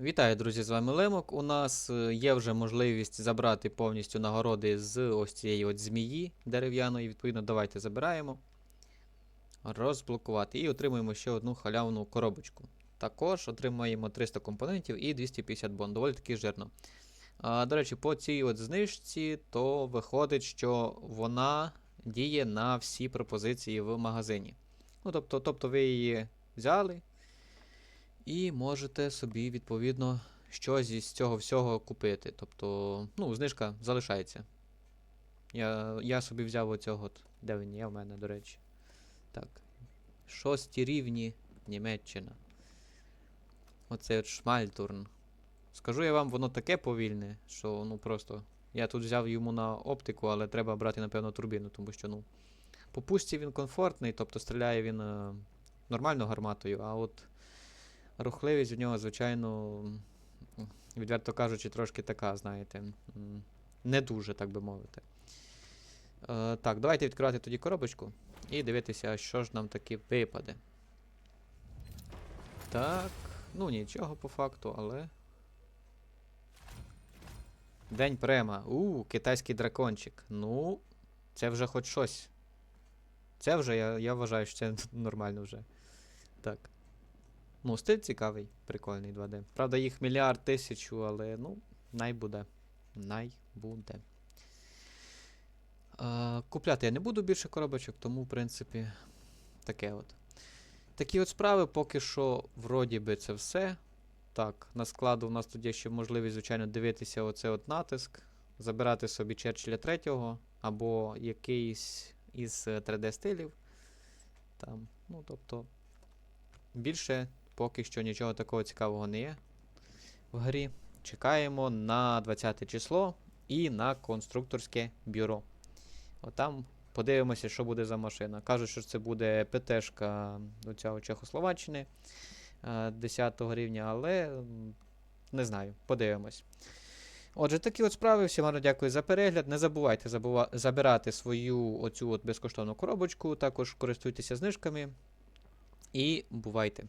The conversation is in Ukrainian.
Вітаю, друзі, з вами Лемок. У нас е, є вже можливість забрати повністю нагороди з ось цієї от змії дерев'яної. Відповідно, давайте забираємо. Розблокувати. І отримуємо ще одну халявну коробочку. Також отримаємо 300 компонентів і 250 бон. Доволі таки жирно. А, до речі, по цій от знижці, то виходить, що вона діє на всі пропозиції в магазині. Ну, тобто, тобто ви її взяли. І можете собі, відповідно, щось із цього всього купити. Тобто, ну, знижка залишається. Я, я собі взяв оцього, от, де він є в мене, до речі. Так. Шості рівні Німеччина. Оце от Шмальтурн. Скажу я вам, воно таке повільне, що ну просто. Я тут взяв йому на оптику, але треба брати, напевно, турбіну, тому що, ну. По пусті він комфортний, тобто стріляє він е, нормально гарматою, а от рухливість в нього, звичайно, відверто кажучи, трошки така, знаєте, не дуже, так би мовити. Е, так, давайте відкривати тоді коробочку і дивитися, що ж нам таки випаде. Так, ну нічого по факту, але. День према. У, китайський дракончик. Ну, це вже хоч щось. Це вже я, я вважаю, що це нормально вже. Так. Ну, стиль цікавий, прикольний 2D. Правда, їх мільярд тисячу, але ну, най буде. Най буде. Е, купляти я не буду більше коробочок, тому, в принципі, таке от. Такі от справи, поки що, вроді би, це все. Так, на складу у нас тут є ще можливість, звичайно, дивитися оце от натиск, забирати собі Черчилля третього, або якийсь із 3D-стилів. Там, ну, тобто, більше поки що нічого такого цікавого не є в грі. Чекаємо на 20 число і на конструкторське бюро. Отам подивимося, що буде за машина. Кажуть, що це буде ПТшка оця Чехословаччини е, 10 рівня, але не знаю, подивимось. Отже, такі от справи. Всім гарно дякую за перегляд. Не забувайте забува- забирати свою оцю от безкоштовну коробочку, також користуйтеся знижками. І бувайте!